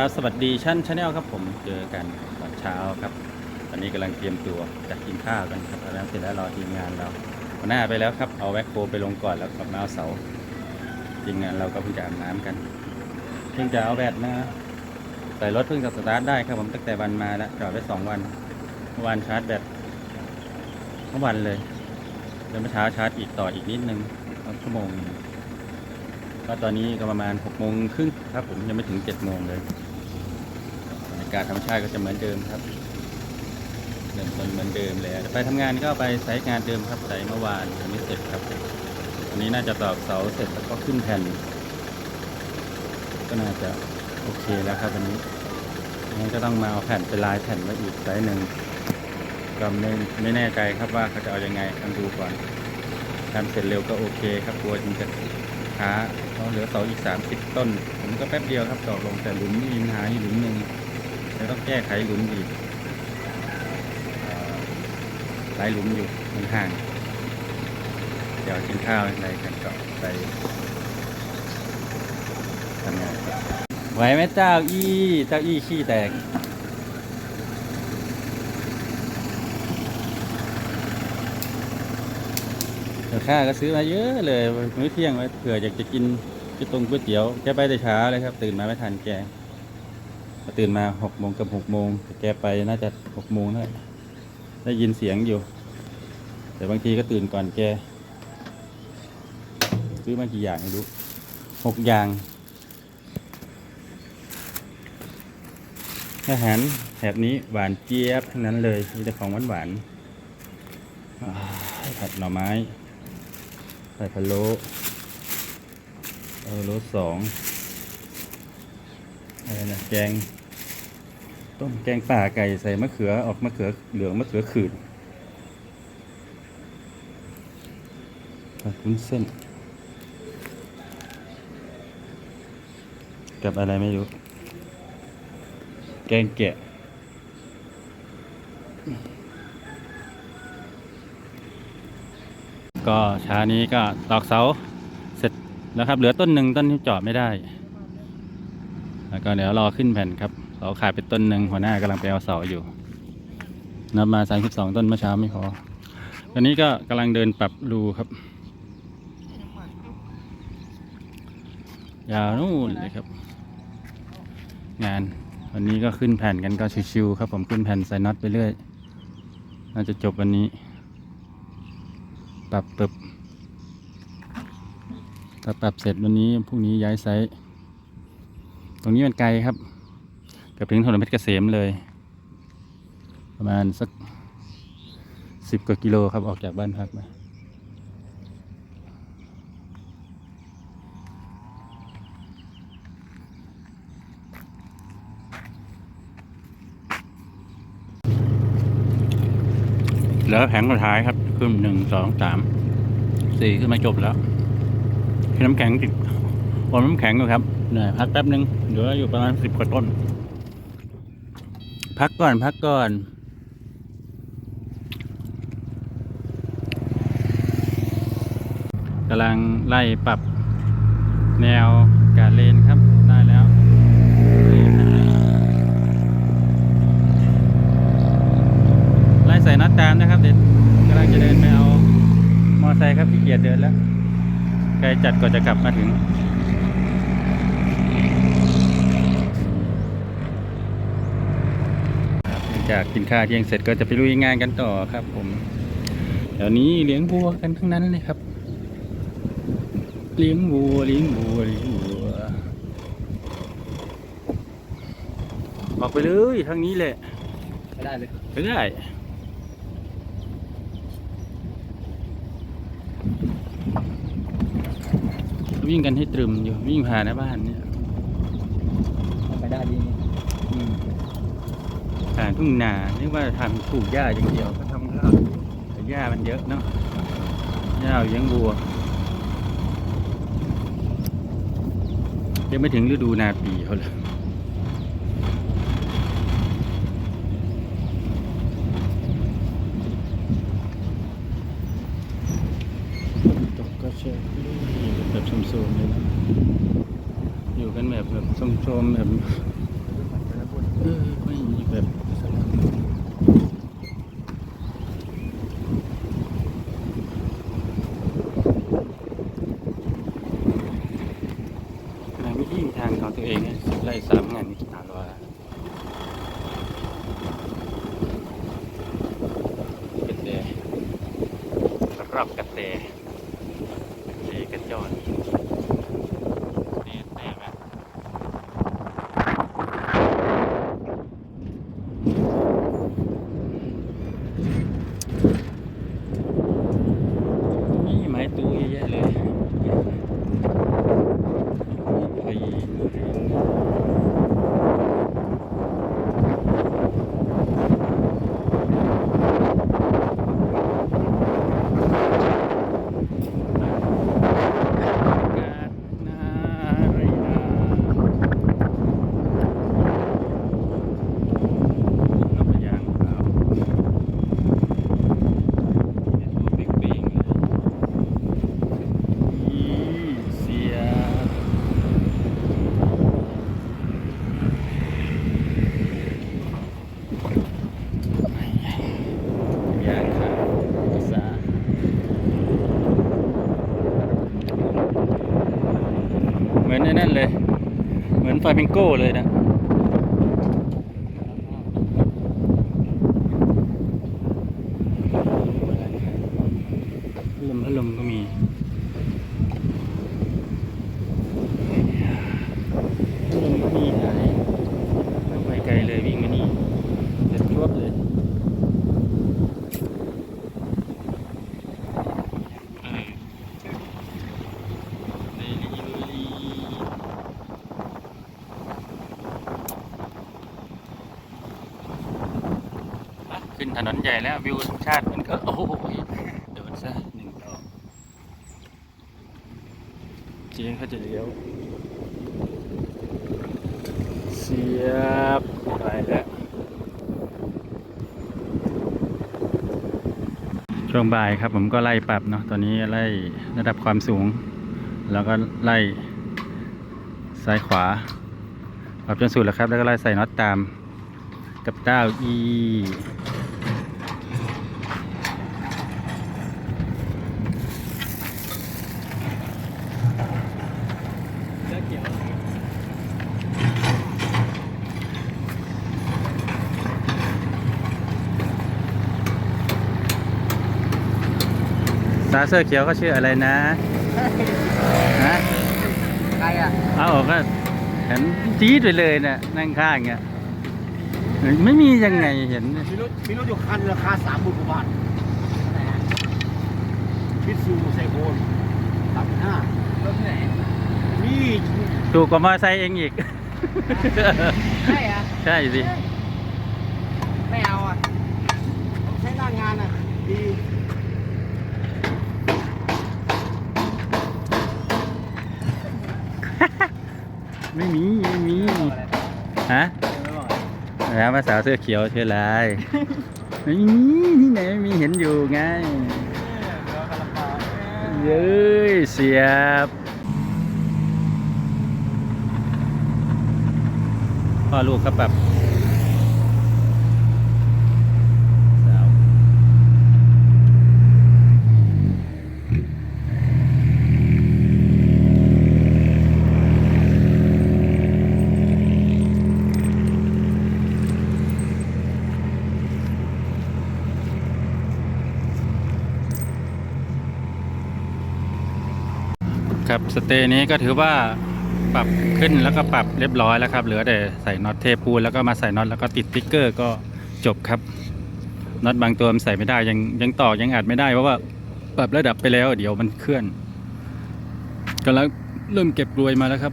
ครับสวัสดีชั่นชาแนลครับผมเจอกันตอนเช้าครับ ตอนนี้กำลังเตรียมตัวจะกินข้าวกันครับแล้วเสร็จแล้วรอทีมงานเราหัวหน้าไปแล้วครับเอาแว็กโคไปลงก่อนแล้วกลับมาเอาเสาทีมงานเราก็เพิ่งจะอาบน้ำกัน เพิ่งจะเอาแบตมาใส่รถเพิ่งจะสตาร์ทได้ครับผมตั้งแต่วันมาแล้วจอดไว้สองวันเมื่อวานชาร์จแบตเมื่อวันเลยเดี๋ยวเมื่อเช้าชาร์จอีกต่ออีกนิดนึงสักชั่วโมงหนึ่งก็ตอนนี้ก็ประมาณ6กโมงครึ่งครับผมยังไม่ถึง7จ็ดโมงเลย บรรยากาศธรรมชาติก็จะเหมือนเดิมครับเริ่มต้นเหมือนเดิมเลยไปทำงานก็ไปไซต์งานเดิมครับไซต์เมื่อวานยังไม่เสร็จครับวันนี้น่าจะตอกเสาเสร็จแล้วก็ขึ้นแผ่น ก็น่าจะโอเคแล้วครับวันนี้งั้นก็ต้องมาเอาแผ่นไปลายแผ่นไว้อีกไซต์หนึ่งก็ไม่ไม่แน่ใจครับว่าเขาจะเอายังไงต้องดูก่อนทำเสร็จเร็วก็โอเคครับกลัวจะช้าเราเหลือเสาอีก 30 ต้น ผมก็แป๊บเดียวครับตอกลงแต่หลุมมีปัญหาอยู่หลุมหนึ่ง เดี๋ยวต้องแก้ไขหลุมอีกเอ่หลายหลุมอยู่มันห่าง เดี๋ยวกินข้าวอะไรกันก็ไปทำงานไหวไหมเจ้าอี้เจ้าอี้ขี้แตกเดี๋ยวข้าก็ซื้อมาเยอะเลยมื้อเที่ยงไว้เผื่ออยากจะกินก๋วยตงก๋วยเตี๋ยวแกไปแต่เช้าเลยครับ ตื่นมาไม่ทันแก ตื่นมาหกโมงกับหกโมงแกไปน่าจะหกโมงนั่นแหละได้ยินเสียงอยู่ แต่บางทีก็ตื่นก่อนแก ซื้อมากี่อย่างไม่รู้หกอย่าง อาหารแถบนี้หวานเจี๊ยบทั้งนั้นเลยมีแต่ของหวานหวานผัดหน่อไม้ใส่พะโล้พะโล้สองอะไรนะแกง ต้มแกงป่าไก่ใส่มะเขือออกมะเขือเหลืองมะเขือขืดผัดวุ้นเส้น กับอะไรไม่รู้ แกงแกะก็ช้านี้ก็ตอกเสาเสร็จแล้วครับ เหลือต้นหนึ่งต้นที่เจาะไม่ได้ แล้วก็เดี๋ยวรอขึ้นแผ่นครับ เสาขาดไปต้นหนึ่งหัวหน้ากำลังไปเอาเสาอยู่นับมาสามสิบสองต้นเมื่อเช้าไม่พอตอนนี้ก็กำลังเดินปรับรูครับ ยาวนู่นเลยครับ งานวันนี้ก็ขึ้นแผ่นกันก็ชิวๆครับผมขึ้นแผ่นใส่น็อตไปเรื่อย น่าจะจบวันนี้ ปรับปรับถ้าปรับเสร็จวันนี้พรุ่งนี้ย้ายไซต์ ตรงนี้มันไกลครับ กือบถึงถนนเพชรเกษมเลย ประมาณสักสิบกว่ากิโลครับออกจากบ้านพักมาแล้วแผงสุดท้ายครับ ขึ้นหนึ่งสองสามสี่ขึ้นมาจบแล้วน้ำแข็งติดบนน้ำแข็งอยู่ครับเนื่ยพักแป๊บนึงเหลืออยู่ประมาณสิบกว่าต้น พักก่อนพักก่อนกำลังไล่ปรับแนวการเลนครับได้แล้วไล่ใส่นัดตามนะครับเด็ดกำลังจะเดินไปเอามอไซค์ครับขี้เกียจเดินแล้วใกล้จัดก็จะกลับมาถึง ครับหลัง จากกินข้าวเที่ยงเสร็จก็จะไปลุยงานกันต่อครับ ผมเดี๋ยวนี้เลี้ยงวัวกันทั้งนั้นเลยครับ เลี้ยงวัวเลี้ยงวัวเลี้ยงวัวออกไปเลยทางนี้แหละไม่ได้เลยไปได้วิ่งกันให้ตรึมอยู่วิ่งผ่านหน้าบ้านเนี่ย ไปได้ดี อืม ผ่านทุ่งนานึกว่าทำปลูกหญ้าอย่างเดียวก็ทำข้าวแต่หญ้ามันเยอะเนาะหญ้าเลี้ยงวัวยังไม่ถึงฤดูนาปีเขาเลยตกก็เชื่แบบโสมๆเลยนะอยู่กันแบบแบบโสมๆแบบ สามงานนี้อ่านว่ากระเตรอบกระเตเตกระจอนนี่เตไหมนี่ไม้ตู้เยอะแยะเลยไปกาดนาไรนาน้ำยางเปล่าเป็นตัวเป้งๆเลยอีเสีย ยากค่ะภาษาเหมือนไอ้นั่นเลย มิงโก้เลยนะลมพัดลมก็มีพัดลมก็มีขายไม่ต้องไปไกลเลยวิ่งมานี่เสร็จรวบเลย เออในลีลุลีอะขึ้น ถนนใหญ่แล้ววิวธรรมชาติมันก็ โอ้โหโดนซะหนึ่งดอกเจ๊เขาจะเลี้ยวเสียบไปแล้วช่วงบ่ายครับผมก็ไล่ปรับเนาะตอนนี้ไล่ระดับความสูง แล้วก็ไล่ซ้ายขวาปรับจนสุดแล้วครับ แล้วก็ไล่ใส่น็อตตามกับเต้าอี สาวเสื้อเขียวก็ชื่ออะไรนะฮะใครอะเอาก็เห็นจี๊ดไปเลยนะนั่งข้างเงี้ยไม่มียังไงเห็นมีรถมีรถอยู่คันราคาสามหมื่นกว่าบาทพิซูไซโคนสามห้ารถที่ไหนนี่ถูกกว่ามอเตอร์ไซค์เองอีกใช่อะใช่สิไม่เอาอะใช้หน้างานอะดี ไม่มีไม่มีฮะไม่บอกแล้วมาสาวเสื้อเขียวชื่ออะไรไม่มีที่ไหนไม่มีเห็นอยู่ไงเย้ยเสียบพ่อลูกครับแบบ สเตย์นี้ก็ถือว่าปรับขึ้นแล้วก็ปรับเรียบร้อยแล้วครับ เหลือแต่ใส่น็อตเทปูนแล้วก็มาใส่น็อตแล้วก็ติดติ๊กเกอร์ก็จบครับน็อตบางตัวมันใส่ไม่ได้ยังยังต่อยังอัดไม่ได้เพราะว่าปรับระดับไปแล้ว เดี๋ยวมันเคลื่อนกำลังเริ่มเก็บกลวยมาแล้วครับ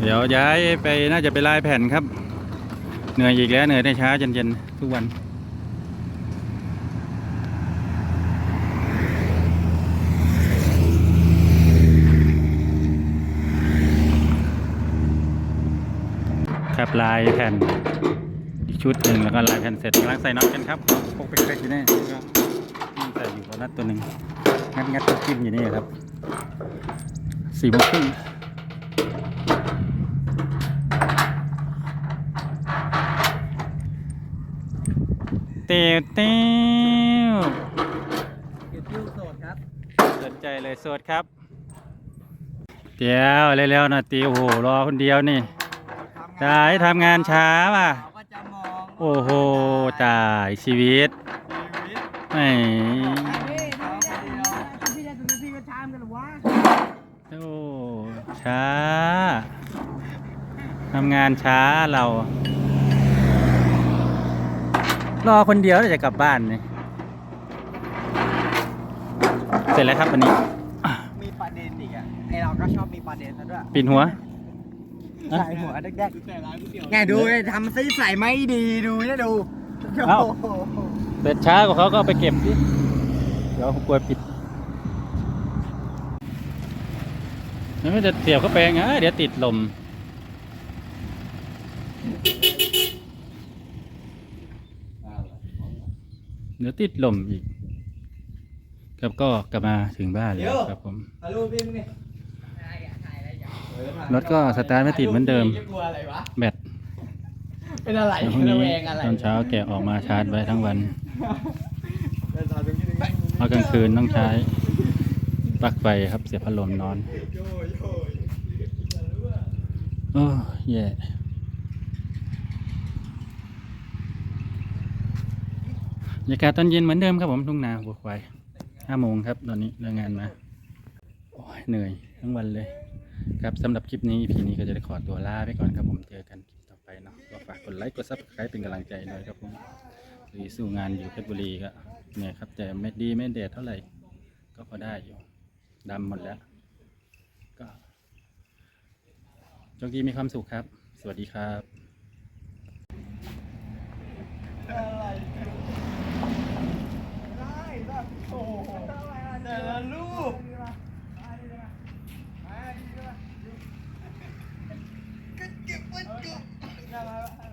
เดี๋ยวย้ายไปน่าจะไปลายแผ่นครับ เหนื่อยอีกแล้วเหนื่อยในเช้าเย็นๆทุกวัน ลายแผ่นอีกชุดหนึ่งแล้วก็ลายแผ่นเสร็จกำลังใส่น็อตกันครับพกเป๊กๆอยู่นี่แล้วก็นี่ใส่อยู่กับน็อตตัวหนึ่งงัดงัดๆจิ้มๆอยู่นี่ครับสี่โมงครึ่งเตียวเตียวเก็บยิ้วโสดครับสนใจเลยสวดครับเดี๋ยวเร็วๆหน่อยตีโอ้โหรอคนเดียวนี่ ตายทำงานช้าว่ะเราก็จะมองโอ้โหตายชีวิตไม่พี่เขาคนเดียวพี่ได้ตัวพี่ก็ชามกันหรอวะโอ้ช้าทำงานช้าเรา รอคนเดียวแล้วจะกลับบ้านนี่เสร็จแล้วครับวันนี้ มีประเด็นอีกอะไอเราก็ชอบมีประเด็นนะด้วยปิดหัว ใส่หัวแดกๆไงดูทำซิใส่ไม่ดีดูเนี่ยดูเอ้า เสร็จช้ากว่าเขาก็เอาไปเก็บสิเดี๋ยวผมกลัวปิดแล้วไม่จะเสียบเข้าไปไงเดี๋ยวติดลม เดี๋ยวติดลมอีก ครับก็กลับมาถึงบ้านแล้วครับผม ฮัลโหลพี่มึงนี่ รถก็สตาร์ทไม่ติดเหมือนเดิม กลัวอะไรวะ แบตเป็นอะไรแล้วพรุ่งระนี้แวงอะไรตอนเช้าแกะออกมาชาร์จไว้ทั้งวัน เพราะกลางคืนต้องใช้ปลั๊กไฟครับเสียบพัดลมนอนโอ้แย่บรรยากาศตอนเย็นเหมือนเดิมครับผมทุ่งนาบัวควายห้าโมงครับตอนนี้เลิกงานมาโอ้ยเหนื่อยทั้งวันเลย ครับสำหรับคลิปนี้ EP นี้ก็จะได้ขอตัวลาไปก่อนครับผมเจอกันคลิปต่อไปเนาะก็ฝากกดไลค์กดซับสไครป์เป็นกำลังใจหน่อยครับผมหรือสู้งานอยู่เพชรบุรีก็เนี่ยครับแต่ไม่ดีไม่เด็ดเท่าไหร่ ก็พอได้อยู่ดำหมดแล้ว ก็โชคดีมีความสุขครับ สวัสดีครับ Yeah, I, I, I,